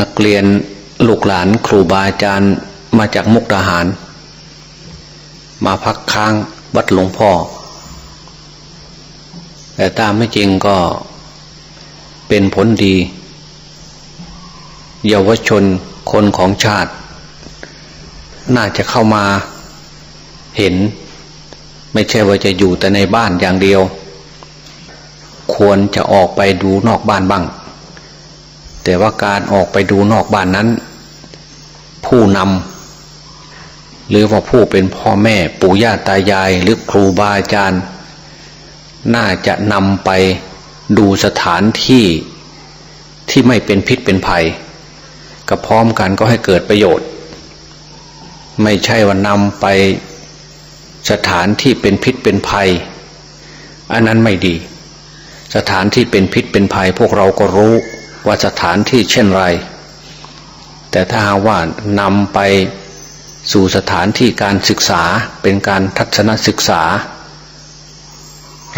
นักเรียนลูกหลานครูบาอาจารย์มาจากมุกดาหาร มาพักค้างวัดหลวงพ่อ แต่ตามไม่จริงก็เป็นผลดี เยาวชนคนของชาติ น่าจะเข้ามาเห็น ไม่ใช่ว่าจะอยู่แต่ในบ้านอย่างเดียว ควรจะออกไปดูนอกบ้านบ้าง แต่ว่าการออกไปดูนอกบ้านนั้น ผู้นำหรือว่าผู้เป็นพ่อแม่ปู่ย่าตายายหรือครูบาอาจารย์ น่าจะนำไปดูสถานที่ที่ไม่เป็นพิษเป็นภัยกับพร้อมกันก็ให้เกิดประโยชน์ ไม่ใช่ว่านำไปสถานที่เป็นพิษเป็นภัย อันนั้นไม่ดี สถานที่เป็นพิษเป็นภัยพวกเราก็รู้ ว่าสถานที่เช่นไร แต่ถ้าหากว่านำไปสู่สถานที่การศึกษาเป็นการทัศนศึกษา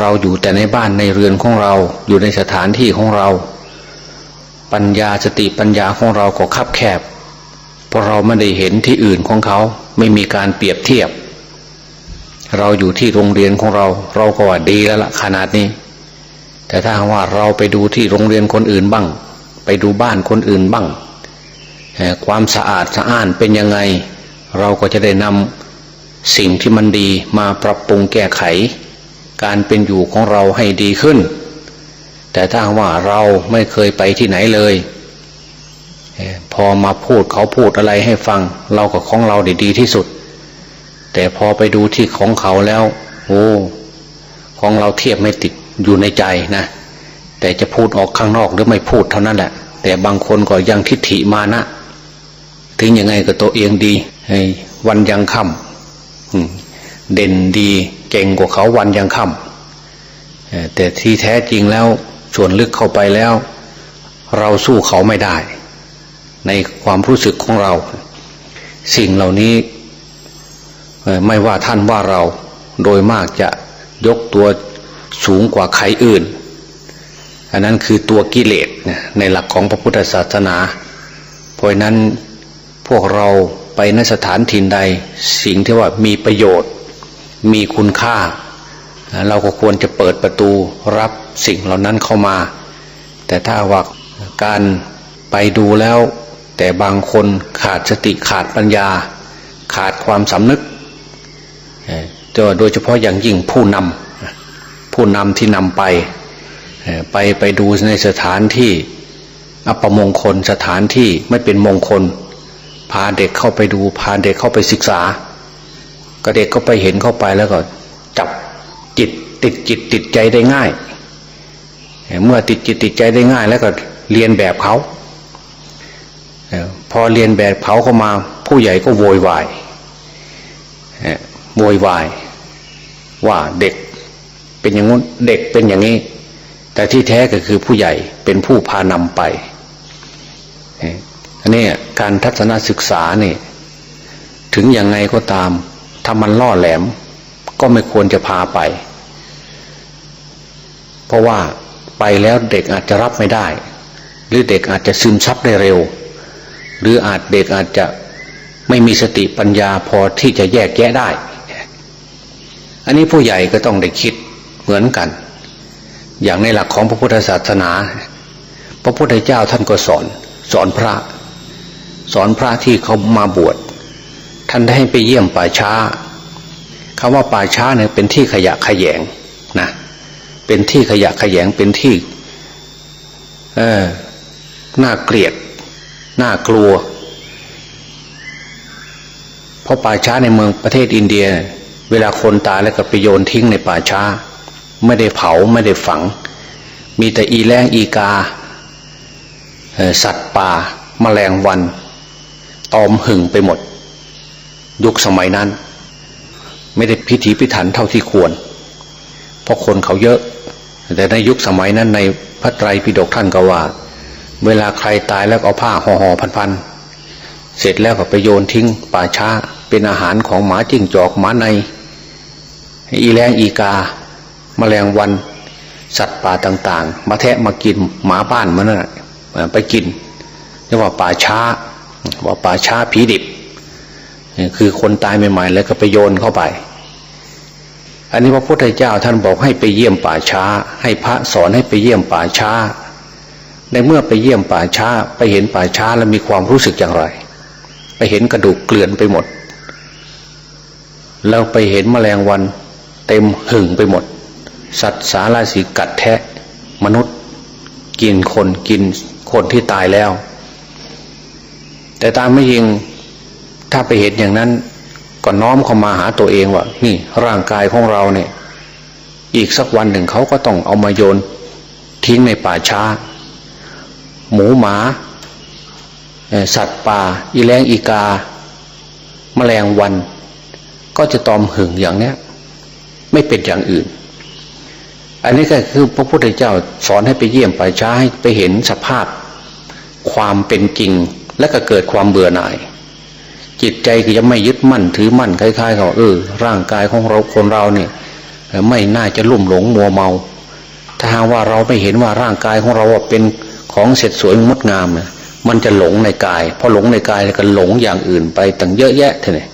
เราอยู่แต่ในบ้านในเรือนของเราอยู่ในสถานที่ของเรา ปัญญาสติปัญญาของเราก็คับแคบ เพราะเราไม่ได้เห็นที่อื่นของเขาไม่มีการเปรียบเทียบ เราอยู่ที่โรงเรียนของเรา เราก็ว่าดีแล้วละขนาดนี้ แต่ถ้าว่าเราไปดูที่โรงเรียนคนอื่นบ้าง ไปดูบ้านคนอื่นบ้าง ความสะอาดสะอ้านเป็นยังไง เราก็จะได้นำสิ่งที่มันดีมาปรับปรุงแก้ไข การเป็นอยู่ของเราให้ดีขึ้น แต่ถ้าว่าเราไม่เคยไปที่ไหนเลย พอมาพูดเขาพูดอะไรให้ฟัง เราก็ของเราด้ดีที่สุด แต่พอไปดูที่ของเขาแล้ว โอ้ของเราเทียบไม่ติดอยู่ในใจนะ แต่จะพูดออกข้างนอกหรือไม่พูดเท่านั้นแหละ แต่บางคนก็ยังทิฏฐิมานะ ถึงยังไงก็ตัวเองดีวันยังค่ำเด่นดีเก่งกว่าเขาวันยังค่ำแต่ที่แท้จริงแล้วส่วนลึกเข้าไปแล้ว เราสู้เขาไม่ได้ ในความรู้สึกของเรา สิ่งเหล่านี้ไม่ว่าท่านว่าเราโดยมากจะยกตัวสูงกว่าใครอื่น อันนั้นคือตัวกิเลสในหลักของพระพุทธศาสนา เพราะนั้นพวกเราไปนสถานถิ่นใดสิ่งที่ว่ามีประโยชน์ มีคุณค่า เราก็ควรจะเปิดประตูรับสิ่งเหล่านั้นเข้ามา แต่ถ้าว่าการไปดูแล้ว แต่บางคนขาดสติขาดปัญญา ขาดความสำนึกโดยเฉพาะอย่างยิ่งผู้นำผู้นำที่นำไป ไปไปดูในสถานที่อัปมงคลสถานที่ไม่เป็นมงคล พาเด็กเข้าไปดู พาเด็กเข้าไปศึกษา ก็เด็กก็ไปเห็นเข้าไปแล้วก็จับจิตติดจิตติดใจได้ง่าย เมื่อติดจิตติดใจได้ง่าย แล้วก็เรียนแบบเขาพอเรียนแบบเขาเข้ามา ผู้ใหญ่ก็โวยวายโวยวาย ว่าเด็กเป็นอย่างงู้นเด็กเป็นอย่างนี้ แต่ที่แท้ก็คือผู้ใหญ่เป็นผู้พานำไปอันนี้การทัศนศึกษาเนี่ยถึงยังไงก็ตามถ้ามันล่อแหลมก็ไม่ควรจะพาไป เพราะว่าไปแล้วเด็กอาจจะรับไม่ได้ หรือเด็กอาจจะซึมซับได้เร็ว หรืออาจเด็กอาจจะไม่มีสติปัญญาพอที่จะแยกแยะได้ อันนี้ผู้ใหญ่ก็ต้องได้คิดเหมือนกัน อย่างในหลักของพระพุทธศาสนา พระพุทธเจ้าท่านก็สอน สอนพระ สอนพระที่เขามาบวช ท่านได้ให้ไปเยี่ยมป่าช้าคำว่าป่าช้าเนี่ยเป็นที่ขยะขยงนะเป็นที่ขยะขยงเป็นที่เออน่าเกลียดน่ากลัว เพราะป่าช้าในเมืองประเทศอินเดีย เวลาคนตายแล้วก็ไปโยนทิ้งในป่าช้า ไม่ได้เผาไม่ได้ฝัง มีแต่อีแรงอีกา สัตว์ป่ามาแมลงวัน ตอมหึงไปหมด ยุคสมัยนั้น ไม่ได้พิถีพิถันเท่าที่ควร เพราะคนเขาเยอะ แต่ในยุคสมัยนั้นในพระไตรปิฎกท่านก็ว่า เวลาใครตายแล้วเอาผ้าห่อหอพันๆเสร็จแล้วก็ไปโยนทิ้งป่าช้าเป็นอาหารของหมาจิ้งจอกหมาในอีแรงอีกา แมลงวันสัตว์ป่าต่าง ๆ มาแทะมากินหมาบ้านมันน่ะไปกินเรียกว่าป่าช้า ว่าป่าช้าผีดิบ คือคนตายใหม่ๆแล้วก็ไปโยนเข้าไป อันนี้พระพุทธเจ้าท่านบอกให้ไปเยี่ยมป่าช้า ให้พระสอนให้ไปเยี่ยมป่าช้า ในเมื่อไปเยี่ยมป่าช้า ไปเห็นป่าช้าแล้วมีความรู้สึกอย่างไร ไปเห็นกระดูกเกลื่อนไปหมด แล้วไปเห็นแมลงวันเต็มหึ่งไปหมด สัตว์สาราสีกัดแทะ มนุษย์กินคนกินคนที่ตายแล้ว แต่ตามไม่ยิงถ้าไปเห็นอย่างนั้นก็น้อมเข้ามาหาตัวเองว่านี่ร่างกายของเราเนี่ย อีกสักวันหนึ่งเขาก็ต้องเอามาโยนทิ้งในป่าช้า หมูหมา สัตว์ป่า อีแรงอีกา แมลงวัน ก็จะตอมหึงอย่างเนี้ย ไม่เป็นอย่างอื่น อันนี้ก็คือพระพุทธเจ้าสอนให้ไปเยี่ยมไป่าช้าให้ไปเห็นสภาพความเป็นจริง และก็เกิดความเบื่อหน่าย จิตใจก็จะไม่ยึดมั่นถือมั่นคล้ายๆเขาเออ ร่างกายของเราคนเราเนี่ยไม่น่าจะลุ่มหลงมัวเมา ถ้าหากว่าเราไม่เห็นว่าร่างกายของเราเป็นของเสร็จสวยงดงามนะมันจะหลงในกายพอหลงในกายแล้วก็หลงอย่างอื่นไปตั้งเยอะแยะเท่านี้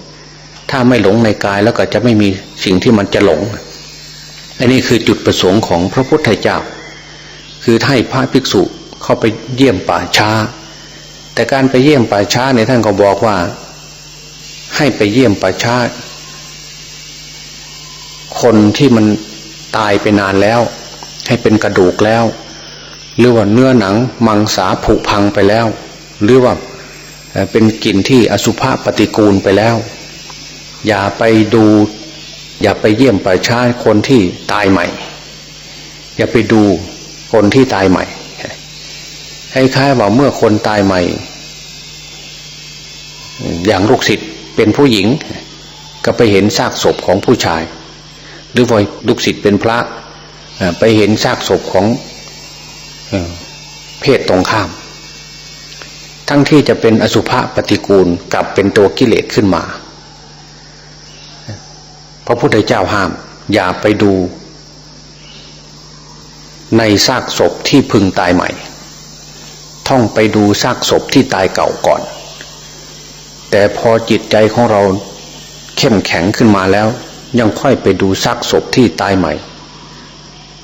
ถ้าไม่หลงในกายแล้วก็จะไม่มีสิ่งที่มันจะหลง อันนี้คือจุดประสงค์ของพระพุทธเจ้า คือให้พระภิกษุเข้าไปเยี่ยมป่าช้า แต่การไปเยี่ยมป่าช้าเนี่ยท่านก็บอกว่า ให้ไปเยี่ยมป่าช้า คนที่มันตายไปนานแล้ว ให้เป็นกระดูกแล้ว หรือว่าเนื้อหนังมังสาผุพังไปแล้ว หรือว่าเป็นกลิ่นที่อสุภะปฏิกูลไปแล้ว อย่าไปดู อย่าไปเยี่ยมป่าช้าคนที่ตายใหม่ อย่าไปดูคนที่ตายใหม่คล้ายๆว่าเมื่อคนตายใหม่ อย่างลูกศิษย์เป็นผู้หญิง ก็ไปเห็นซากศพของผู้ชาย หรือว่าลูกศิษย์เป็นพระไปเห็นซากศพของเพศตรงข้าม ทั้งที่จะเป็นอสุภะปฏิกูลกลับเป็นตัวกิเลสขึ้นมา ระพุทธเจ้าห้าม อย่าไปดู ในซากศพที่พึงตายใหม่ ท่องไปดูซากศพที่ตายเก่าก่อน แต่พอจิตใจของเราเข้มแข็งขึ้นมาแล้ว ยังค่อยไปดูซากศพที่ตายใหม่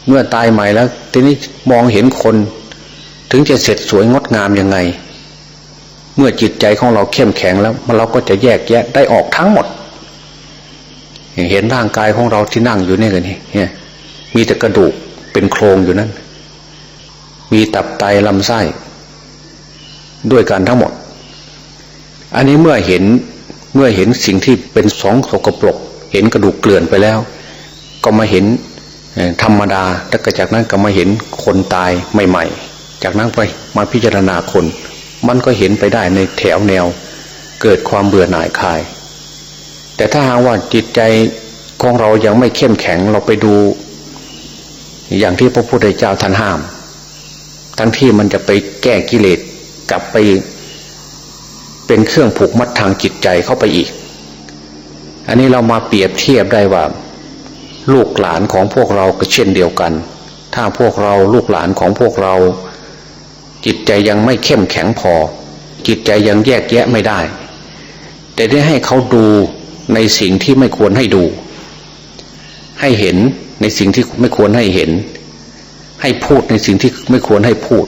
เมื่อตายใหม่แล้ว ทีนี้มองเห็นคน ถึงจะเสร็จสวยงดงามยังไง เมื่อจิตใจของเราเข้มแข็งแล้ว เราก็จะแยกแยะได้ออกทั้งหมด เห็นร่างกายของเราที่นั่งอยู่นี่กันนี่มีแต่กระดูกเป็นโครงอยู่นั่นมีตับไตลำไส้ ด้วยกันทั้งหมด อันนี้เมื่อเห็นเมื่อเห็นสิ่งที่เป็นสองสกปรก เห็นกระดูกเกลื่อนไปแล้ว ก็มาเห็นธรรมดาแล้วก็จากนั้นก็มาเห็นคนตายใหม่ ๆ จากนั้นไปมาพิจารณาคน มันก็เห็นไปได้ในแถวแนว เกิดความเบื่อหน่ายคลาย แต่ถ้าหากว่าจิตใจของเรายังไม่เข้มแข็งเราไปดู อย่างที่พระพุทธเจ้าท่านห้าม ทั้งที่มันจะไปแก้กิเลสกลับไปเป็นเครื่องผูกมัดทางจิตใจเข้าไปอีก อันนี้เรามาเปรียบเทียบได้ว่า ลูกหลานของพวกเราก็เช่นเดียวกัน ถ้าพวกเราลูกหลานของพวกเรา จิตใจยังไม่เข้มแข็งพอ จิตใจยังแยกแยะไม่ได้ แต่ได้ให้เขาดู ในสิ่งที่ไม่ควรให้ดู ให้เห็นในสิ่งที่ไม่ควรให้เห็น ให้พูดในสิ่งที่ไม่ควรให้พูด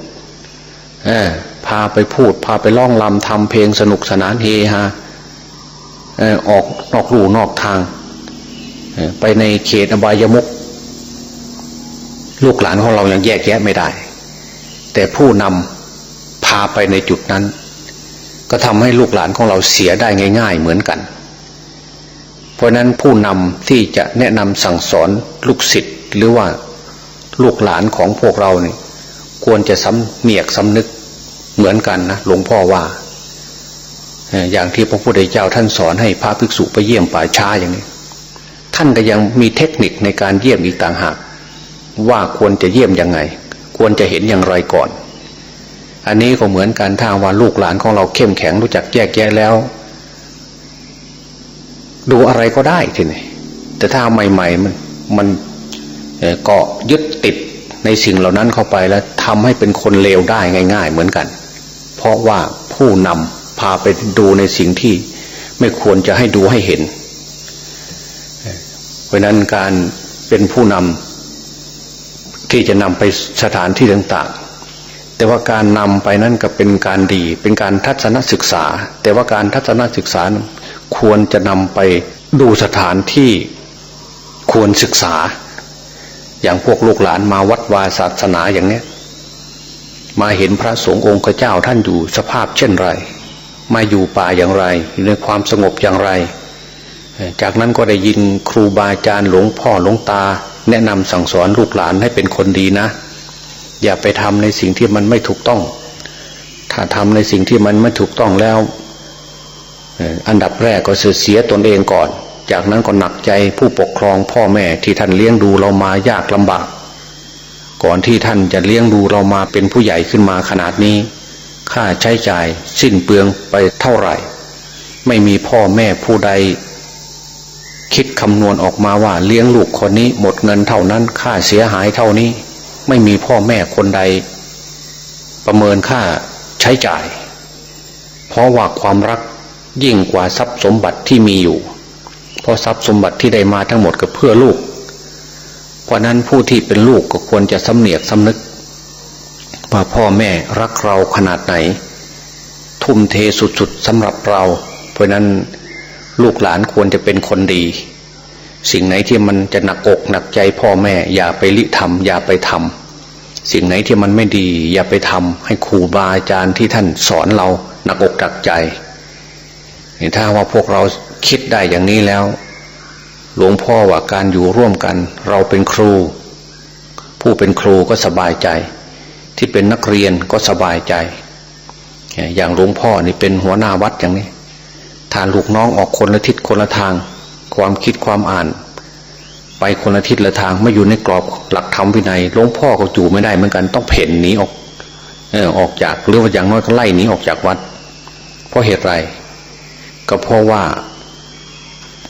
เออพาไปพูด พาไปร้องลำทำเพลงสนุกสนานเฮฮาออกนอกลู่นอกทาง ไปในเขตอบายมุกลูกหลานของเรายังแยกแยะไม่ได้ แต่ผู้นำพาไปในจุดนั้น ก็ทำให้ลูกหลานของเราเสียได้ง่าย ๆ เหมือนกัน เพราะนั้นผู้นำที่จะแนะนำสั่งสอนลูกศิษย์หรือว่าลูกหลานของพวกเราเนี่ยควรจะสำเนียกสำนึกเหมือนกันนะหลวงพ่อว่า อย่างที่พระพุทธเจ้าท่านสอนให้พระภิกษุไปเยี่ยมป่าช้าอย่างนี้ ท่านก็ยังมีเทคนิคในการเยี่ยมอีกต่างหาก ว่าควรจะเยี่ยมยังไง ควรจะเห็นอย่างไรก่อน อันนี้ก็เหมือนกันถ้าว่าลูกหลานของเราเข้มแข็งรู้จักแยกแยะแล้ว ดูอะไรก็ได้ทีนี้แต่ถ้าใหม่ ๆ มันมันเกาะยึดติดในสิ่งเหล่านั้นเข้าไปแล้วทำให้เป็นคนเลวได้ง่าย ๆ เหมือนกัน เพราะว่าผู้นำพาไปดูในสิ่งที่ไม่ควรจะให้ดูให้เห็น เพราะนั้นการเป็นผู้นำที่จะนำไปสถานที่ต่างๆ แต่ว่าการนำไปนั้นก็เป็นการดี เป็นการทัศนศึกษา แต่ว่าการทัศนศึกษา ควรจะนำไปดูสถานที่ควรศึกษา อย่างพวกลูกหลานมาวัดวาศาสนาอย่างเนี้ยมาเห็นพระสงฆ์องค์เจ้าท่านอยู่สภาพเช่นไร มาอยู่ป่าอย่างไรอยู่ในความสงบอย่างไร จากนั้นก็ได้ยินครูบาอาจารย์หลวงพ่อหลวงตา แนะนำสั่งสอนลูกหลานให้เป็นคนดีนะ อย่าไปทำในสิ่งที่มันไม่ถูกต้อง ถ้าทำในสิ่งที่มันไม่ถูกต้องแล้ว อันดับแรกก็เสียตนเองก่อน จากนั้นก็หนักใจผู้ปกครองพ่อแม่ที่ท่านเลี้ยงดูเรามายากลำบาก ก่อนที่ท่านจะเลี้ยงดูเรามาเป็นผู้ใหญ่ขึ้นมาขนาดนี้ ค่าใช้จ่ายสิ้นเปลืองไปเท่าไหร่ ไม่มีพ่อแม่ผู้ใด คิดคำนวณออกมาว่าเลี้ยงลูกคนนี้หมดเงินเท่านั้นค่าเสียหายเท่านี้ ไม่มีพ่อแม่คนใด ประเมินค่าใช้จ่าย เพราะว่าความรัก ยิ่งกว่าทรัพย์สมบัติที่มีอยู่ เพราะทรัพย์สมบัติที่ได้มาทั้งหมดก็เพื่อลูก เพราะนั้นผู้ที่เป็นลูกก็ควรจะสำเนียกสำนึกว่าพ่อแม่รักเราขนาดไหน ทุ่มเทสุดๆสำหรับเรา เพราะนั้นลูกหลานควรจะเป็นคนดี สิ่งไหนที่มันจะหนักอกหนักใจพ่อแม่ อย่าไปลิทำอย่าไปทำสิ่งไหนที่มันไม่ดี อย่าไปทำให้ครูบาอาจารย์ที่ท่านสอนเราหนักอกหนักใจ ถ้าว่าพวกเราคิดได้อย่างนี้แล้ว หลวงพ่อว่าการอยู่ร่วมกัน เราเป็นครู ผู้เป็นครูก็สบายใจ ที่เป็นนักเรียนก็สบายใจ อย่างหลวงพ่อนี่เป็นหัวหน้าวัดอย่างนี้ถ้าลูกน้องออกคนละทิศคนละทาง ความคิดความอ่าน ไปคนละทิศละทางไม่อยู่ในกรอบหลักธรรมวินัยหลวงพ่อก็อยู่ไม่ได้เหมือนกันต้องเพ่นหนีออกออกจากหรือว่าอย่างน้อยก็ไล่หนีออกจากวัด เพราะเหตุไร ก็เพราะว่า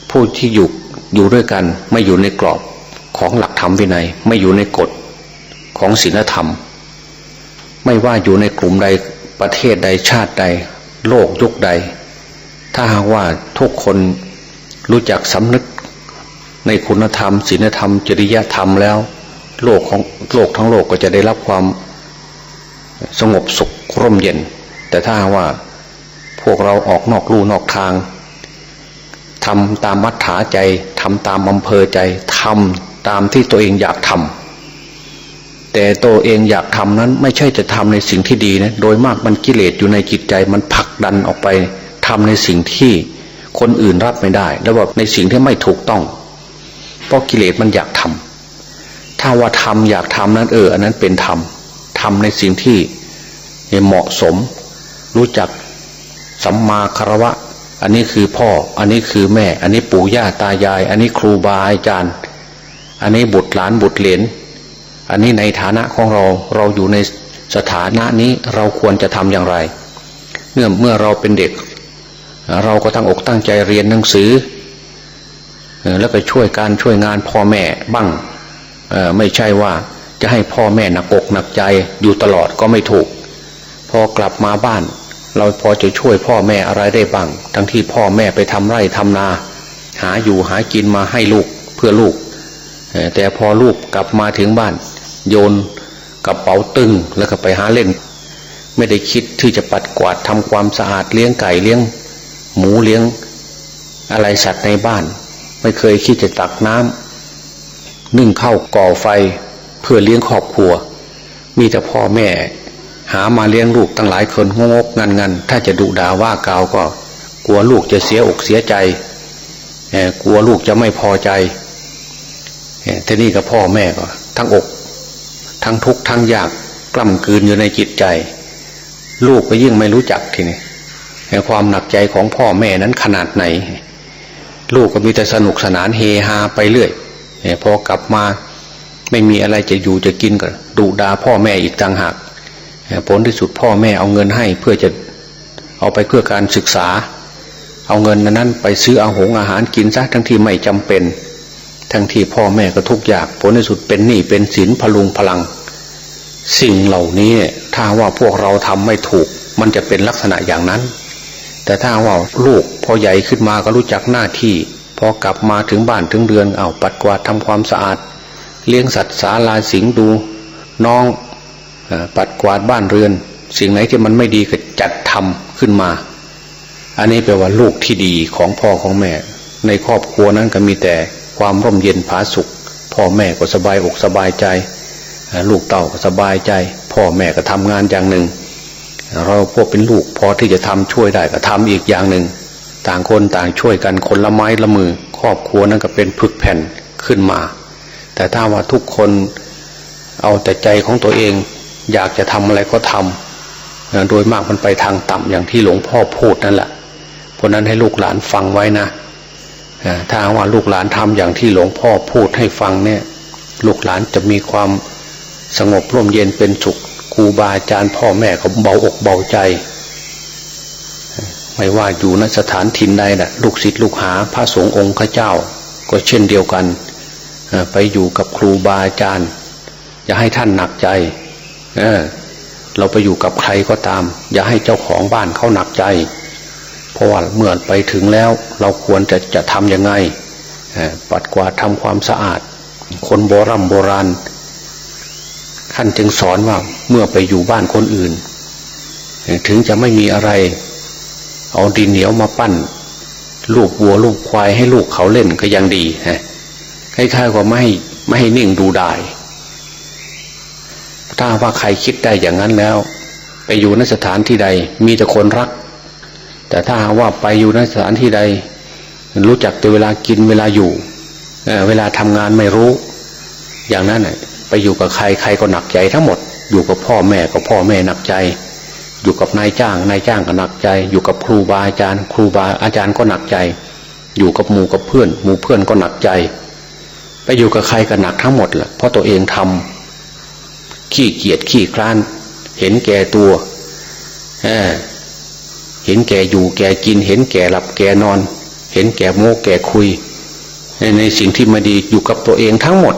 ผู้ที่อยู่อยู่ด้วยกันไม่อยู่ในกรอบของหลักธรรมวินัย ไม่อยู่ในกฎของศีลธรรม ไม่ว่าอยู่ในกลุ่มใดประเทศใดชาติใด โลกยุคใด ถ้าหากว่าทุกคนรู้จักสำนึกในคุณธรรมศีลธรรม จริยธรรมแล้ว โลกของโลกทั้งโลกก็จะได้รับความสงบสุขร่มเย็น แต่ถ้าว่า พวกเราออกนอกลู่นอกทางทำตามมัธยาใจทำตามอำเภอใจทำตามที่ตัวเองอยากทำแต่ตัวเองอยากทำนั้นไม่ใช่จะทำในสิ่งที่ดีนะโดยมากมันกิเลสอยู่ในจิตใจมันผลักดันออกไปทำในสิ่งที่คนอื่นรับไม่ได้ แล้วว่าในสิ่งที่ไม่ถูกต้อง เพราะกิเลสมันอยากทำถ้าว่าทำอยากทำนั้นเอออันนั้นเป็นธรรมทำในสิ่งที่เหมาะสม รู้จัก สัมมาคารวะ อันนี้คือพ่อ อันนี้คือแม่ อันนี้ปู่ย่าตายาย อันนี้ครูบาอาจารย์ อันนี้บุตรหลานบุตรเหลนอันนี้ในฐานะของเราเราอยู่ในสถานะนี้เราควรจะทำอย่างไรเมื่อเมื่อเราเป็นเด็ก เราก็ตั้งอกตั้งใจเรียนหนังสือ แล้วไปช่วยการช่วยงานพ่อแม่บ้างไม่ใช่ว่าจะให้พ่อแม่หนักอกหนักใจอยู่ตลอดก็ไม่ถูก พอกลับมาบ้าน เราพอจะช่วยพ่อแม่อะไรได้บ้าง ทั้งที่พ่อแม่ไปทำไร่ทำนา หาอยู่หากินมาให้ลูกเพื่อลูก แต่พอลูกกลับมาถึงบ้าน โยนกระเป๋าตึงแล้วก็ไปหาเล่น ไม่ได้คิดที่จะปัดกวาดทำความสะอาดเลี้ยงไก่เลี้ยง หมูเลี้ยง อะไรสัตว์ในบ้าน ไม่เคยคิดจะตักน้ำนึ่งข้าวก่อไฟเพื่อเลี้ยงครอบครัว มีแต่พ่อแม่ หามาเลี้ยงลูกตั้งหลายคนงกงันงันถ้าจะดุด่าว่ากล่าวก็ กลัวลูกจะเสียอกเสียใจกลัวลูกจะไม่พอใจทีนี้กับพ่อแม่ก็ ทั้งอก ทั้งทุกข์ทั้งยากกล้ำกืนอยู่ในจิตใจ ลูกก็ยิ่งไม่รู้จักทีนี้ความหนักใจของพ่อแม่นั้นขนาดไหน ลูกก็มีแต่สนุกสนานเฮฮาไปเรื่อยพอกลับมาไม่มีอะไรจะอยู่จะกินก็ดุด่าพ่อแม่อีกต่างหาก ผลที่สุดพ่อแม่เอาเงินให้เพื่อจะเอาไปเพื่อการศึกษา เอาเงินนั้นไปซื้ออาหงอาหารกินซะทั้งที่ไม่จำเป็น ทั้งที่พ่อแม่ก็ทุกอยางผลที่สุดเป็นหนี้เป็นสินพลุงพลัง สิ่งเหล่านี้ถ้าว่าพวกเราทำไม่ถูก มันจะเป็นลักษณะอย่างนั้น แต่ถ้าว่าลูกพอใหญ่ขึ้นมาก็รู้จักหน้าที่พอกลับมาถึงบ้านถึงเรือนเอาปัดกวาดทำความสะอาด เลี้ยงสัตว์สาลาสิงดู น้อง ปัดกวาดบ้านเรือน สิ่งไหนที่มันไม่ดีก็จัดทำขึ้นมา อันนี้แปลว่าลูกที่ดีของพ่อของแม่ ในครอบครัวนั้นก็มีแต่ความร่มเย็นผาสุข พ่อแม่ก็สบายอกสบายใจ ลูกเต่าก็สบายใจ พ่อแม่ก็ทำงานอย่างหนึ่ง เราพวกเป็นลูกพอที่จะทำช่วยได้ก็ทำอีกอย่างหนึ่ง ต่างคนต่างช่วยกันคนละไม้ละมือ ครอบครัวนั้นก็เป็นผึกแผ่นขึ้นมา แต่ถ้าว่าทุกคนเอาแต่ใจของตัวเอง อยากจะทำอะไรก็ทำโดยมากมันไปทางต่ำอย่างที่หลวงพ่อพูดนั่นแหละเพราะนั้นให้ลูกหลานฟังไว้นะถ้าว่าลูกหลานทำอย่างที่หลวงพ่อพูดให้ฟังเนี่ย ลูกหลานจะมีความสงบร่มเย็นเป็นสุขครูบาอาจารย์พ่อแม่เขาเบาอกเบาใจ ไม่ว่าอยู่ณสถานถิ่นใดนะลูกศิษย์ลูกหาพระสงฆ์องค์ข้าเจ้า ก็เช่นเดียวกัน ไปอยู่กับครูบาอาจารย์ อย่าให้ท่านหนักใจ เออ เราไปอยู่กับใครก็ตาม อย่าให้เจ้าของบ้านเขาหนักใจ เพราะว่าเมื่อไปถึงแล้ว เราควรจะจะทำยังไงปัดกวาดทำความสะอาด คนโบรโบราณท่านจึงสอนว่าเมื่อไปอยู่บ้านคนอื่น ถึงจะไม่มีอะไร เอาดินเหนียวมาปั้นลูกวัวลูกควายให้ลูกเขาเล่นก็ยังดีฮะคล้ายๆว่าไม่ไม่ให้นิ่งดูได้ ถ้าว่าใครคิดได้อย่างนั้นแล้ว ไปอยู่ในสถานที่ใด มีแต่คนรัก แต่ถ้าว่าไปอยู่ในสถานที่ใด รู้จักแต่เวลากินเวลาอยู่เเวลาทำงานไม่รู้ อย่างนั้นไปอยู่กับใครใครก็หนักใจทั้งหมด อยู่กับพ่อแม่ก็พ่อแม่หนักใจ อยู่กับนายจ้างนายจ้างก็หนักใจ อยู่กับครูบาอาจารย์ ครูบาอาจารย์ก็หนักใจ อยู่กับหมู่กับเพื่อน หมู่เพื่อนก็หนักใจ ไปอยู่กับใครก็หนักทั้งหมดแหละเพราะตัวเองทำ ขี้เกียจขี้คร้าน เห็นแก่ตัวเเห็นแก่อยู่แก่กิน เห็นแก่หลับแก่นอน เห็นแก่โม้แก่คุย ในสิ่งที่ไม่ดีอยู่กับตัวเองทั้งหมด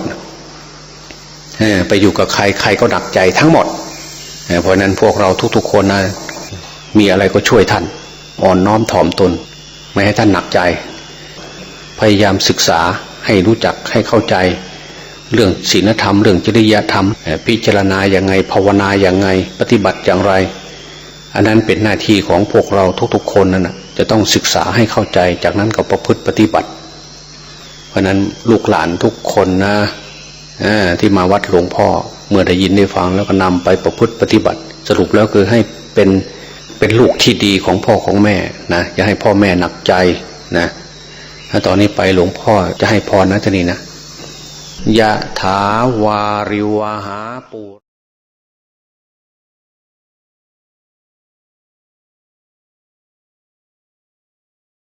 ไปอยู่กับใครใครก็หนักใจทั้งหมดเพราะฉะนั้นพวกเราทุกๆคนนะมีอะไรก็ช่วยท่าน อ่อนน้อมถ่อมตน ไม่ให้ท่านหนักใจ พยายามศึกษาให้รู้จักให้เข้าใจ เรื่องศีลธรรม เรื่องจริยธรรม พิจารณาอย่างไงภาวนาอย่างไง ปฏิบัติอย่างไร อันนั้นเป็นหน้าที่ของพวกเราทุกๆคนนั่นนะจะต้องศึกษาให้เข้าใจจากนั้นก็ประพฤติปฏิบัติ เพราะนั้นลูกหลานทุกคนนะที่มาวัดหลวงพ่อเมื่อได้ยินได้ฟังแล้วก็นำไปประพฤติปฏิบัติ สรุปแล้วคือให้เป็นเป็นลูกที่ดีของพ่อของแม่นะอย่าให้พ่อแม่หนักใจนะถ้าตอนนี้ไปหลวงพ่อจะให้พรนะท่านี้นะ ยะถาวาริวหาปู